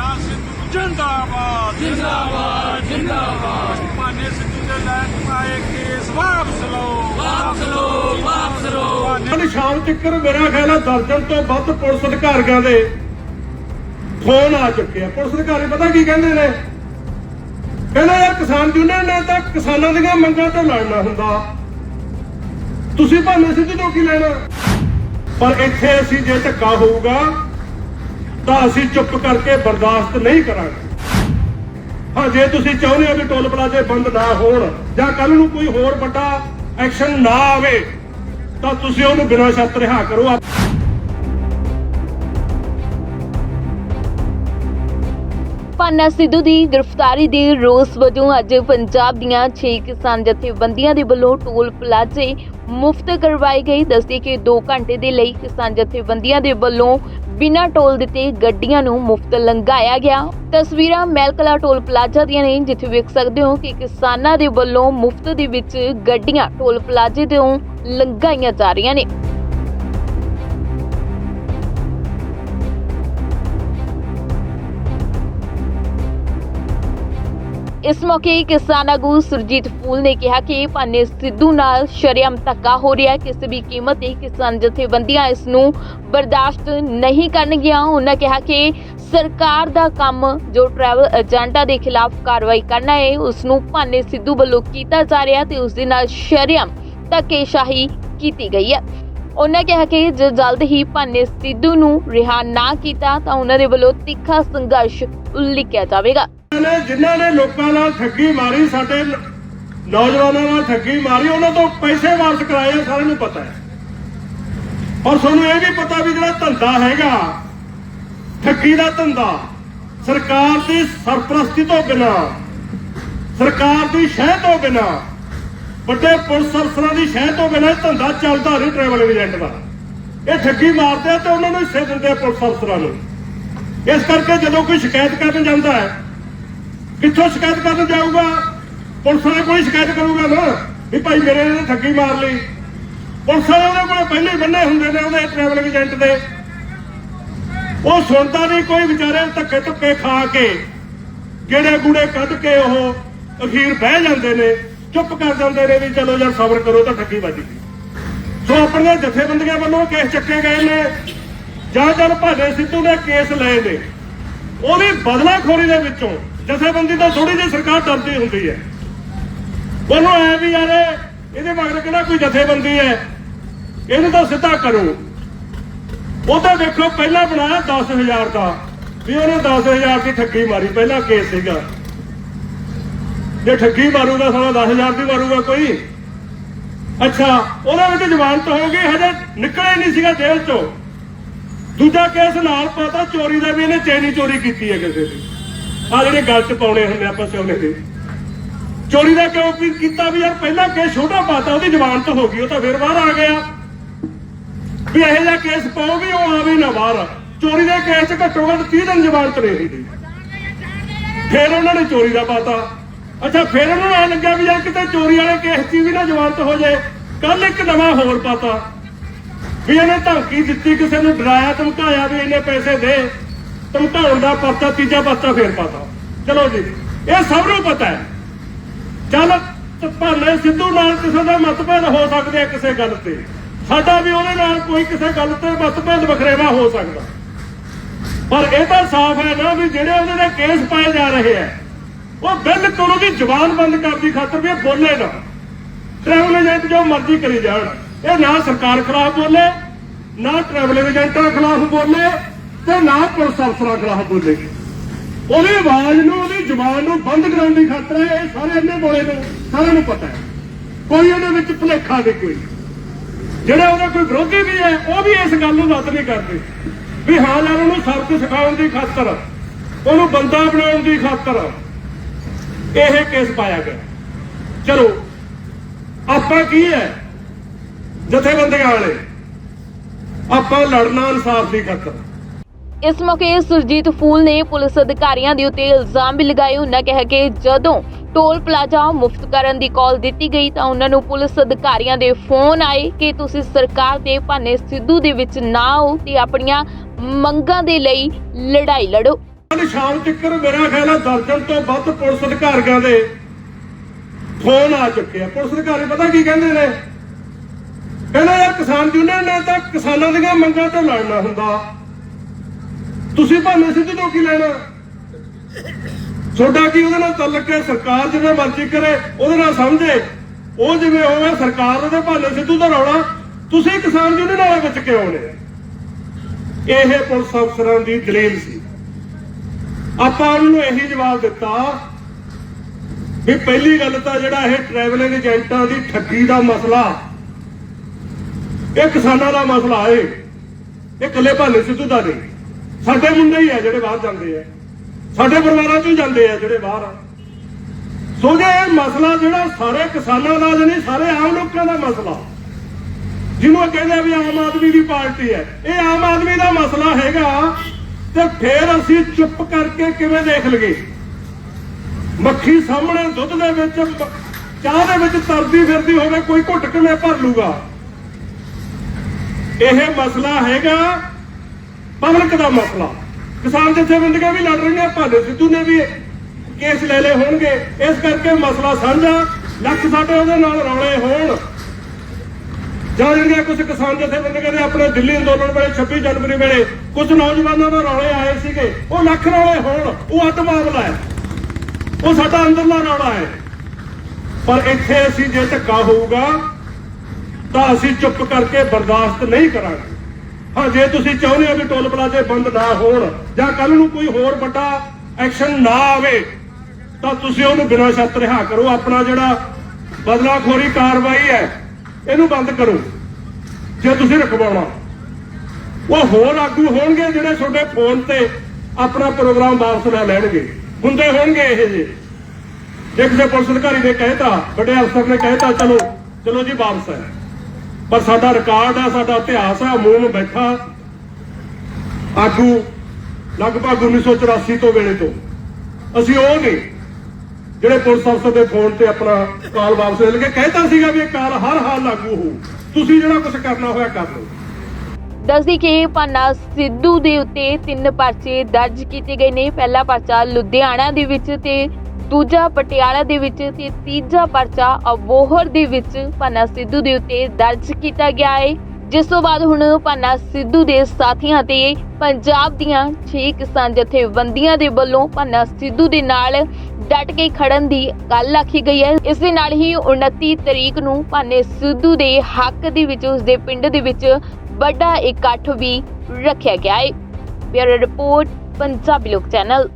ਭਾਨਾ ਸਿੱਧੂ ਜਿੰਦਾਬਾਦ। ਜਿੰਦਾਬਾਦ ਜਿੰਦਾਬਾਦ। ਭਾਨੇ ਸਿੱਧੂ ਦੇ ਲੈਣ ਪਾਏ ਕੇਸ ਵਾਪਸ ਲਓ। ਵਾਪਸ ਲੋ ਵਾਪਸ ਲੋ ਭਾਨੇ ਅੱਜ ਸ਼ਾਮ ਤੱਕ ਮੇਰਾ ਖਿਆਲ ਹੈ ਦਰਜਨ ਤੋਂ ਵੱਧ ਪੁਲਿਸ ਅਧਿਕਾਰੀਆਂ ਦੇ ਫੋਨ ਆ ਚੁੱਕੇ ਆ। ਪੁਲਿਸ ਅਧਿਕਾਰੀ ਪਤਾ ਕੀ ਕਹਿੰਦੇ ਨੇ? ਕਹਿੰਦੇ ਯਾਰ ਕਿਸਾਨ ਯੂਨੀਅਨ ਨੇ ਤਾਂ ਕਿਸਾਨਾਂ ਦੀਆਂ ਮੰਗਾਂ ਤੇ ਲੜਨਾ ਹੁੰਦਾ। ਤੁਸੀਂ ਭਾਵੇਂ ਸਿੱਧੂ ਤੋਂ ਕੀ ਲੈਣਾ? ਪਰ ਇੱਥੇ ਅਸੀਂ ਜੇ ਧੱਕਾ ਹੋਊਗਾ। ਤਾਂ ਅਸੀਂ ਚੁੱਪ ਕਰਕੇ ਬਰਦਾਸ਼ਤ ਨਹੀਂ ਕਰਾਂਗੇ। ਹਾਂ, ਜੇ ਤੁਸੀਂ ਚਾਹੁੰਦੇ ਹੋ ਕਿ ਟੋਲ ਪਲਾਜ਼ੇ ਬੰਦ ਨਾ ਹੋਣ ਜਾਂ ਕੱਲ ਨੂੰ ਕੋਈ ਹੋਰ ਵੱਡਾ ਐਕਸ਼ਨ ਨਾ ਆਵੇ, ਤਾਂ ਤੁਸੀਂ ਉਹਨੂੰ ਬਿਨਾਂ ਸ਼ਰਤ ਰਿਹਾ ਕਰੋ। ਆਪ- ਸਿੱਧੂ ਦੀ ਗ੍ਰਿਫਤਾਰੀ ਦੇ ਰੋਸ ਵਜੋਂ ਅੱਜ ਪੰਜਾਬ ਦੀਆਂ 6 ਕਿਸਾਨ ਜਥੇਬੰਦੀਆਂ ਦੇ ਵੱਲੋਂ ਟੋਲ ਪਲਾਜ਼ੇ ਮੁਫਤ ਕਰਵਾਏ ਗਏ। ਦੱਸਦੇ ਕਿ 2 ਘੰਟੇ ਦੇ ਲਈ ਕਿਸਾਨ ਜਥੇਬੰਦੀਆਂ ਦੇ ਵੱਲੋਂ ਬਿਨਾਂ ਟੋਲ ਦਿੱਤੇ ਗੱਡੀਆਂ ਨੂੰ ਮੁਫਤ ਲੰਘਾਇਆ ਗਿਆ। ਤਸਵੀਰਾਂ ਮੈਲਕਲਾ ਟੋਲ ਪਲਾਜ਼ਾ ਦੀਆਂ ਨੇ, ਜਿੱਥੇ ਵੇਖ ਸਕਦੇ ਹੋ ਕਿ ਕਿਸਾਨਾਂ ਦੇ ਵੱਲੋਂ ਮੁਫਤ ਦੇ ਵਿੱਚ ਗੱਡੀਆਂ ਟੋਲ ਪਲਾਜ਼ੇ ਤੋਂ ਲੰਘਾਈਆਂ ਜਾ ਰਹੀਆਂ ਨੇ। ਇਸ ਮੌਕੇ ਕਿਸਾਨ ਆਗੂ ਸੁਰਜੀਤ ਫੂਲ ਨੇ ਕਿਹਾ ਕਿ ਭਾਨੇ ਸਿੱਧੂ ਨਾਲ ਸ਼ਰਮ ਧੱਕਾ ਹੋ ਰਿਹਾ ਹੈ। ਕਿਸੇ ਵੀ ਕੀਮਤ ਤੇ ਕਿਸਾਨ ਜਥੇਬੰਦੀਆਂ ਇਸ ਨੂੰ ਬਰਦਾਸ਼ਤ ਨਹੀਂ ਕਰਨਗੀਆਂ। ਉਹਨਾਂ ਕਿਹਾ ਕਿ ਸਰਕਾਰ ਦਾ ਕੰਮ ਜੋ ਟਰੈਵਲ ਏਜੰਟਾਂ ਦੇ ਖਿਲਾਫ ਕਾਰਵਾਈ ਕਰਨਾ ਹੈ, ਉਸ ਨੂੰ ਭਾਨੇ ਸਿੱਧੂ ਵੱਲੋਂ ਕੀਤਾ ਜਾ ਰਿਹਾ ਤੇ ਉਸ ਦੇ ਨਾਲ ਸ਼ਰਮ ਧੱਕੇਸ਼ਾਹੀ ਕੀਤੀ ਗਈ ਹੈ। ਉਹਨਾਂ ਕਿਹਾ ਕਿ ਜੇ ਜਲਦ ਹੀ ਭਾਨੇ ਸਿੱਧੂ ਨੂੰ ਰਿਹਾ ਨਾ ਕੀਤਾ ਤਾਂ ਉਹਨਾਂ ਦੇ ਵੱਲੋਂ ਤਿੱਖਾ ਸੰਘਰਸ਼ ਉਲੀਕਿਆ ਜਾਵੇਗਾ। ਨੇ ਜਿਨ੍ਹਾਂ ਨੇ ਲੋਕਾਂ ਨਾਲ ਠੱਗੀ ਮਾਰੀ, ਸਾਡੇ ਨੌਜਵਾਨਾਂ ਨਾਲ ਠੱਗੀ ਮਾਰੀ, ਉਹਨਾਂ ਤੋਂ ਪੈਸੇ ਵਾਪਸ ਕਰਾਏ ਆ, ਸਾਰਿਆਂ ਨੂੰ ਪਤਾ ਹੈ। ਔਰ ਸਾਨੂੰ ਇਹ ਵੀ ਪਤਾ ਵੀ ਜਿਹੜਾ ਧੰਦਾ ਹੈਗਾ, ਠੱਗੀ ਦਾ ਧੰਦਾ, ਸਰਕਾਰ ਦੀ ਸਰਪ੍ਰਸਤੀ ਤੋਂ ਬਿਨਾ, ਸਰਕਾਰ ਦੀ ਸ਼ਹਿ ਤੋਂ ਬਿਨਾ, ਵੱਡੇ ਪੁਲਿਸ ਅਫਸਰਾਂ ਦੀ ਸ਼ਹਿ ਤੋਂ ਬਿਨਾ ਇਹ ਧੰਦਾ ਚੱਲਦਾ ਨਹੀਂ ਟਰੈਵਲ ਏਜੰਟ ਦਾ। ਇਹ ਠੱਗੀ ਮਾਰਦੇ ਆ ਤੇ ਉਹਨਾਂ ਨੂੰ ਹਿੱਸੇ ਦਿੰਦੇ ਆ ਪੁਲਿਸ ਅਫਸਰਾਂ ਨੂੰ। ਇਸ ਕਰਕੇ ਜਦੋਂ ਕੋਈ ਸ਼ਿਕਾਇਤ ਕਰਨ ਜਾਂਦਾ ਹੈ ਕਿੱਥੋਂ ਸ਼ਿਕਾਇਤ ਕਰਨ ਜਾਊਗਾ? ਪੁਲਿਸ ਵਾਲੇ ਕੋਈ ਸ਼ਿਕਾਇਤ ਕਰੂਗਾ ਨਾ? ਵੀ ਭਾਈ ਮੇਰੇ ਨੇ ਠੱਗੀ ਮਾਰ ਲਈ। ਪੁਲਿਸ ਵਾਲੇ ਉਹਦੇ ਕੋਲ ਪਹਿਲੇ ਬੰਨੇ ਹੁੰਦੇ ਨੇ ਉਹਦੇ ਟਰੈਵਲ ਏਜੰਟ ਦੇ। ਉਹ ਸੁਣਦਾ ਨਹੀਂ, ਕੋਈ ਵਿਚਾਰੇ ਧੱਕੇ ਧੱਕੇ ਖਾ ਕੇ ਕਿਹੜੇ ਗੂੜੇ ਕੱਢ ਕੇ ਉਹ ਅਖੀਰ ਬਹਿ ਜਾਂਦੇ ਨੇ, ਚੁੱਪ ਕਰ ਜਾਂਦੇ ਨੇ ਵੀ ਚਲੋ ਯਾਰ ਸਬਰ ਕਰੋ, ਤਾਂ ਠੱਗੀ ਵੱਜ ਗਈ। ਸੋ ਆਪਣੀਆਂ ਜਥੇਬੰਦੀਆਂ ਵੱਲੋਂ ਕੇਸ ਚੱਕੇ ਗਏ ਨੇ। ਜਾਂ ਜਦ ਭਾਡੇ ਸਿੱਧੂ ਨੇ ਕੇਸ ਲਏ ਨੇ। ਉਹਦੀ ਬਦਲਾਖੋਰੀ ਦੇ ਵਿੱਚੋਂ ਜਥੇਬੰਦੀ ਤਾਂ ਥੋੜੀ ਜਿਹੀ ਸਰਕਾਰ ਡਰਦੀ ਹੁੰਦੀ ਹੈ। ਉਹਨੂੰ ਐ ਵੀ ਯਾਰ, ਇਹਦੇ ਮਗਰ ਕਿਹੜਾ ਕੋਈ ਜਥੇਬੰਦੀ ਹੈ? ਇਹਨੂੰ ਤਾਂ ਸਿੱਧਾ ਕਰੋ। ਉਹ ਤਾਂ ਦੇਖੋ, ਪਹਿਲਾਂ ਬਣਾਇਆ 10000 ਦਾ। ਵੀ ਉਹਨੇ 10000 ਦੀ ਠੱਗੀ ਮਾਰੀ, ਪਹਿਲਾ ਕੇਸ ਸੀਗਾ। ਜੇ ਠੱਗੀ ਮਾਰੂਗਾ, ਸਾਲਾ 10000 ਦੀ ਮਾਰੂਗਾ ਕੋਈ। ਅੱਛਾ, ਉਹਦੇ ਵਿੱਚ ਜ਼ਮਾਨਤ ਹੋ ਗਈ, ਹਜੇ ਨਿਕਲਿਆ ਨਹੀਂ ਸੀਗਾ ਜੇਲ੍ਹ ਚੋਂ। ਦੂਜਾ ਕੇਸ ਨਾਲ ਪਤਾ, ਚੋਰੀ ਦਾ ਵੀ ਇਹਨੇ ਚੈਨੀ ਚੋਰੀ ਕੀਤੀ ਹੈ ਕਿਸੇ ਦੀ। ਆ ਜਿਹੜੇ ਗੱਲ ਚ ਪਾਉਣੇ ਹੁੰਦੇ ਆਪਾਂ ਸੋਨੇ ਦੇ ਚੋਰੀ ਦਾ ਕਿਉਂ ਵੀ ਕੀਤਾ ਵੀ ਯਾਰ, ਪਹਿਲਾਂ ਕੇਸ ਛੋਟਾ ਪਾਤਾ, ਉਹਦੀ ਜ਼ਮਾਨਤ ਹੋ ਗਈ, ਉਹ ਤਾਂ ਫਿਰ ਬਾਹਰ ਆ ਗਿਆ। ਵੀ ਇਹੋ ਜਿਹਾ ਕੇਸ ਪਾਓ ਵੀ ਉਹ ਆਵੇ ਨਾ ਬਾਹਰ। ਚੋਰੀ ਦੇ ਕੇਸ ਚ ਘੱਟੋ ਘੱਟ 30 ਦਿਨ ਜ਼ਮਾਨਤ ਨਹੀਂ ਹੁੰਦੀ ਫਿਰ ਉਹਨਾਂ ਨੇ ਚੋਰੀ ਦਾ ਪਾਤਾ। ਅੱਛਾ, ਫਿਰ ਉਹਨਾਂ ਨੂੰ ਐ ਲੱਗਿਆ ਵੀ ਯਾਰ ਕਿਤੇ ਚੋਰੀ ਵਾਲੇ ਕੇਸ 'ਚ ਵੀ ਨਾ ਜ਼ਮਾਨਤ ਹੋ ਜਾਏ। ਕੱਲ ਇੱਕ ਨਵਾਂ ਹੋਰ ਪਾਤਾ। ਵੀ ਇਹਨੇ ਧਮਕੀ ਦਿੱਤੀ, ਕਿਸੇ ਨੂੰ ਡਰਾਇਆ, ਧਮਕਾਇਆ ਵੀ ਇਹਨੇ ਪੈਸੇ ਦੇ। ਧਮਕਾਉਣ ਦਾ ਪਰਚਾ ਤੀਜਾ ਪਰਚਾ ਫੇਰ ਪਾਤਾ। ਚਲੋ ਜੀ, ਇਹ ਸਭ ਨੂੰ ਪਤਾ ਹੈ। ਚੱਲ, ਤੇ ਸਿੱਧੂ ਨਾਲ ਕਿਸੇ ਦਾ ਮਤਭੇਦ ਹੋ ਸਕਦੇ ਆ ਕਿਸੇ ਗੱਲ ਤੇ। ਸਾਡਾ ਵੀ ਉਹਦੇ ਨਾਲ ਕੋਈ ਕਿਸੇ ਗੱਲ ਤੇ ਮਤਭੇਦ ਵਖਰੇਵਾ ਹੋ ਸਕਦਾ। ਪਰ ਇਹ ਤਾਂ ਸਾਫ਼ ਹੈ ਨਾ ਵੀ ਜਿਹੜੇ ਉਹਦੇ ਤੇ ਕੇਸ ਪਾਏ ਜਾ ਰਹੇ ਆ ਉਹ ਬਿਲਕੁਲ ਉਹਦੀ ਜ਼ੁਬਾਨ ਬੰਦ ਕਰਦੀ ਖਾਤਰ ਵੀ ਬੋਲੇ ਨਾ। ਟਰੈਵਲ ਏਜੰਟ ਜੋ ਮਰਜ਼ੀ ਕਰੀ ਜਾਣ। ਇਹ ਨਾ ਸਰਕਾਰ ਖਿਲਾਫ ਬੋਲੇ, ਨਾ ਟਰੈਵਲ ਏਜੰਟਾਂ ਖਿਲਾਫ ਬੋਲੇ ਤੇ ਨਾ ਪੁਲਿਸ ਅਫਸਰਾਂ ਖਿਲਾਫ ਬੋਲੇ ਉਹਦੀ ਆਵਾਜ਼ ਨੂੰ, ਉਹਦੀ ਜ਼ੁਬਾਨ ਨੂੰ ਬੰਦ ਕਰਾਉਣ ਦੀ ਖਾਤਰ ਇਹ ਸਾਰੇ ਇੰਨੇ ਬੋਲੇ ਨੇ, ਸਾਰਿਆਂ ਨੂੰ ਪਤਾ ਹੈ। ਕੋਈ ਉਹਦੇ ਵਿੱਚ ਭੁਲੇਖਾ ਨਹੀਂ ਕੋਈ ਜਿਹੜੇ ਉਹਦਾ ਕੋਈ ਵਿਰੋਧੀ ਵੀ ਹੈ, ਉਹ ਵੀ ਇਸ ਗੱਲ ਨੂੰ ਰੱਦ ਨਹੀਂ ਕਰਦੇ। ਵੀ ਹਾਂ ਯਾਰ ਉਹਨੂੰ ਸਬਕ ਸਿਖਾਉਣ ਦੀ ਖਾਤਰ, ਉਹਨੂੰ ਬੰਦਾ ਬਣਾਉਣ ਦੀ ਖਾਤਰ ਇਹ ਕੇਸ ਪਾਇਆ ਗਿਆ। ਚਲੋ, ਆਪਾਂ ਕੀ ਹੈ? ਜਥੇਬੰਦੀਆਂ ਵਾਲੇ, ਆਪਾਂ ਲੜਨਾ ਇਨਸਾਫ ਦੀ ਖਾਤਰ। ਇਸ ਮੌਕੇ ਸੁਰਜੀਤ ਫੂਲ ਨੇ ਪੁਲਿਸ ਅਧਿਕਾਰੀਆਂ ਦੇ ਉੱਤੇ ਇਲਜ਼ਾਮ ਵੀ ਲਗਾਏ। ਉਹਨਾਂ ਕਿਹਾ ਕਿ ਜਦੋਂ ਟੋਲ ਪਲਾਜ਼ਾ ਮੁਫਤ ਕਰਨ ਦੀ ਕਾਲ ਦਿੱਤੀ ਗਈ ਤਾਂ ਉਹਨਾਂ ਨੂੰ ਪੁਲਿਸ ਅਧਿਕਾਰੀਆਂ ਦੇ ਫੋਨ ਆਏ ਕਿ ਤੁਸੀਂ ਸਰਕਾਰ ਦੇ ਭਾਨੇ ਸਿੱਧੂ ਦੇ ਵਿੱਚ ਨਾ ਆਓ ਤੇ ਆਪਣੀਆਂ ਮੰਗਾਂ ਦੇ ਲਈ ਲੜਾਈ ਲੜੋ। ਕੱਲ ਸ਼ਾਮ ਤੱਕ ਮੇਰਾ ਖਿਆਲ ਹੈ ਦਰਜਨ ਤੋਂ ਵੱਧ ਪੁਲਿਸ ਅਧਿਕਾਰੀਆਂ ਦੇ ਫੋਨ ਆ ਚੁੱਕੇ ਆ। ਪੁਲਿਸ ਅਧਿਕਾਰੀ ਪਤਾ ਕੀ ਕਹਿੰਦੇ ਨੇ? ਕਹਿੰਦੇ ਯਾਰ ਕਿਸਾਨ ਯੂਨੀਅਨ ਨੇ ਤਾਂ ਕਿਸਾਨਾਂ ਦੀਆਂ ਮੰਗਾਂ ਤੇ ਲੜਨਾ ਹੁੰਦਾ। ਤੁਸੀਂ ਭਾਵੇਂ ਸਿੱਧੂ ਤੋਂ ਕੀ ਲੈਣਾ? ਤੁਹਾਡਾ ਕੀ ਉਹਦੇ ਨਾਲ ਤਾਲੁਕ ਹੈ ਸਰਕਾਰ ਜਿਵੇਂ ਮਰਜ਼ੀ ਕਰੇ, ਉਹਦੇ ਨਾਲ ਸਮਝੇ। ਉਹ ਜਿਵੇਂ ਹੋਵੇ, ਸਰਕਾਰ ਉਹਦੇ ਭਾਵੇਂ ਸਿੱਧੂ ਦਾ ਰੌਲਾ, ਤੁਸੀਂ ਕਿਸਾਨ ਯੂਨੀਅਨ ਵਾਲੇ ਵਿੱਚ ਕਿਉਂ ਆਉਣੇ ਇਹ ਪੁਲਿਸ ਅਫਸਰਾਂ ਦੀ ਦਲੀਲ ਸੀ। ਆਪਾਂ ਉਹਨਾਂ ਨੂੰ ਇਹੀ ਜਵਾਬ ਦਿੱਤਾ ਵੀ ਪਹਿਲੀ ਗੱਲ ਤਾਂ ਜਿਹੜਾ ਇਹ ਟਰੈਵਲਿੰਗ ਏਜੰਟਾਂ ਦੀ ਠੱਗੀ ਦਾ ਮਸਲਾ, ਇਹ ਕਿਸਾਨਾਂ ਦਾ ਮਸਲਾ ਏ। ਇਹ ਇਕੱਲੇ ਭਾਲੇ ਸਿੱਧੂ ਦਾ ਨਹੀਂ। ਸਾਡੇ ਮੁੰਡੇ ਹੀ ਆ ਜਿਹੜੇ ਬਾਹਰ ਜਾਂਦੇ ਆ। ਸਾਡੇ ਪਰਿਵਾਰਾਂ ਚੋਂ ਹੀ ਜਾਂਦੇ ਆ ਜਿਹੜੇ ਬਾਹਰ ਆ। ਸੋ ਜੇ ਇਹ ਮਸਲਾ ਜਿਹੜਾ ਸਾਰੇ ਕਿਸਾਨਾਂ ਦਾ ਨਹੀਂ ਸਾਰੇ ਆਮ ਲੋਕਾਂ ਦਾ ਮਸਲਾ, ਜਿਹਨੂੰ ਕਹਿੰਦੇ ਵੀ ਆਮ ਆਦਮੀ ਦੀ ਪਾਰਟੀ ਹੈ, ਇਹ ਆਮ ਆਦਮੀ ਦਾ ਮਸਲਾ ਹੈਗਾ ਤੇ ਫੇਰ ਅਸੀਂ ਚੁੱਪ ਕਰਕੇ ਕਿਵੇਂ ਦੇਖ ਲਈਏ? ਮੱਖੀ ਸਾਹਮਣੇ ਦੁੱਧ ਦੇ ਵਿੱਚ, ਚਾਹ ਦੇ ਵਿੱਚ ਤਰਦੀ ਫਿਰਦੀ ਹੋਵੇ, ਕੋਈ ਘੁੱਟ ਕਿਵੇਂ ਭਰ ਲੂਗਾ? ਇਹ ਮਸਲਾ ਹੈਗਾ ਪਬਲਿਕ ਦਾ ਮਸਲਾ। ਕਿਸਾਨ ਜਥੇਬੰਦੀਆਂ ਵੀ ਲੜ ਰਹੀਆਂ ਭਾਲੇ ਸਿੱਧੂ ਨੇ ਵੀ ਕੇਸ ਲੈ ਲਏ ਹੋਣਗੇ। ਇਸ ਕਰਕੇ ਮਸਲਾ ਸਾਂਝਾ, ਲੱਖ ਸਾਡੇ ਉਹਦੇ ਨਾਲ ਰੌਲੇ ਹੋਣ। ਜਾਂ ਜਿਹੜੀਆਂ ਕੁਝ ਕਿਸਾਨ ਜਥੇਬੰਦੀਆਂ ਨੇ ਆਪਣੇ ਦਿੱਲੀ ਅੰਦੋਲਨ ਵੇਲੇ 26 ਜਨਵਰੀ ਵੇਲੇ ਕੁਝ ਨੌਜਵਾਨਾਂ ਨਾਲ ਰੌਲੇ ਆਏ ਸੀਗੇ, ਉਹ ਲੱਖ ਰੌਲੇ ਹੋਣ, ਉਹ ਅੱਡ ਮਾਮਲਾ ਹੈ। ਉਹ ਸਾਡਾ ਅੰਦਰਲਾ ਰੌਲਾ ਹੈ। ਪਰ ਇੱਥੇ ਅਸੀਂ ਜੇ ਧੱਕਾ ਹੋਊਗਾ, ਤਾਂ ਅਸੀਂ ਚੁੱਪ ਕਰਕੇ ਬਰਦਾਸ਼ਤ ਨਹੀਂ ਕਰਾਂਗੇ। ਹਾਂ, ਜੇ ਤੁਸੀਂ ਚਾਹੁੰਦੇ ਹੋ ਵੀ ਟੋਲ ਪਲਾਜ਼ੇ ਬੰਦ ਨਾ ਹੋਣ ਜਾਂ ਕੱਲ ਨੂੰ ਕੋਈ ਹੋਰ ਵੱਡਾ ਐਕਸ਼ਨ ਨਾ ਆਵੇ, ਤਾਂ ਤੁਸੀਂ ਉਹਨੂੰ ਬਿਨਾਂ ਸ਼ਰਤ ਰਿਹਾ ਕਰੋ। ਆਪਣਾ ਜਿਹੜਾ ਬਦਲਾਖੋਰੀ ਕਾਰਵਾਈ ਹੈ, ਇਹਨੂੰ ਬੰਦ ਕਰੋ, ਜੇ ਤੁਸੀਂ ਰਖਵਾਉਣਾ ਉਹ ਹੋਰ ਆਗੂ ਹੋਣਗੇ ਜਿਹੜੇ ਤੁਹਾਡੇ ਫੋਨ ਤੇ ਆਪਣਾ ਪ੍ਰੋਗਰਾਮ ਵਾਪਸ ਲੈ ਲੈਣਗੇ। ਹੁੰਦੇ ਹੋਣਗੇ ਇਹ ਜੇ। ਜੇ ਕਿਸੇ ਪੁਲਿਸ ਅਧਿਕਾਰੀ ਨੇ ਕਹਿਤਾ, ਵੱਡੇ ਅਫਸਰ ਨੇ ਕਹਿਤਾ, ਚਲੋ ਚਲੋ ਜੀ, ਵਾਪਸ ਹੈ ਪਰ ਸਾਡਾ ਰਿਕਾਰਡ ਹੈ ਸਾਡਾ ਇਤਿਹਾਸ ਹੈ ਮੂੰਹ ਬੈਠਾ। ਆਗੂ, ਲਗਭਗ 1984 ਤੋਂ ਵੇਲੇ ਤੋਂ। ਅਸੀਂ ਉਹ ਨਹੀਂ, ਜਿਹੜੇ ਪੁਲਿਸ ਅਫਸਰ ਦੇ ਫੋਨ ਤੇ ਆਪਣਾ ਕਾਲ ਵਾਪਸ ਲੈ ਕੇ ਕਹਿਤਾ ਸੀਗਾ ਵੀ ਇਹ ਕਾਲ ਹਰ ਹਾਲ ਲਾਗੂ ਹੋ। ਤੁਸੀਂ ਜਿਹੜਾ ਕੁਝ ਕਰਨਾ ਹੋਇਆ ਕਰ ਲਓ। ਦੱਸਦੀ ਕਿ ਪਾਨਾ ਸਿੱਧੂ ਦੇ ਉੱਤੇ ਤਿੰਨ ਪਰਚੇ ਦਰਜ ਕੀਤੇ ਗਏ ਨੇ। ਪਹਿਲਾ ਪਰਚਾ ਲੁਧਿਆਣਾ ਦੇ ਵਿੱਚ ਤੇ ਦੂਜਾ ਪਟਿਆਲਾ ਦੇ ਵਿੱਚ ਤੇ ਤੀਜਾ ਪਰਚਾ ਅਬੋਹਰ ਦੇ ਵਿੱਚ ਪਾਨਾ ਸਿੱਧੂ ਦੇ ਉੱਤੇ ਦਰਜ ਕੀਤਾ ਗਿਆ ਹੈ ਜਿਸ ਤੋਂ ਬਾਅਦ ਹੁਣ ਪਾਨਾ ਸਿੱਧੂ ਦੇ ਸਾਥੀਆਂ ਤੇ ਪੰਜਾਬ ਦੀਆਂ 6 ਕਿਸਾਨ ਜਥੇਬੰਦੀਆਂ ਦੇ ਵੱਲੋਂ ਪਾਨਾ ਸਿੱਧੂ ਦੇ ਨਾਲ ਡਟ ਕੇ ਖੜਨ ਦੀ ਗੱਲ ਆਖੀ ਗਈ ਹੈ। ਇਸ ਦੇ ਨਾਲ ਹੀ 29 ਤਰੀਕ ਨੂੰ ਪਾਨੇ ਸਿੱਧੂ ਦੇ ਹੱਕ ਦੇ ਵਿੱਚ ਉਸ ਦੇ ਪਿੰਡ ਦੇ ਵਿੱਚ ਵੱਡਾ ਇਕੱਠ ਵੀ ਰੱਖਿਆ ਗਿਆ ਹੈ ਬਿਊਰੋ ਰਿਪੋਰਟ, ਪੰਜਾਬੀ ਲੋਕ ਚੈਨਲ।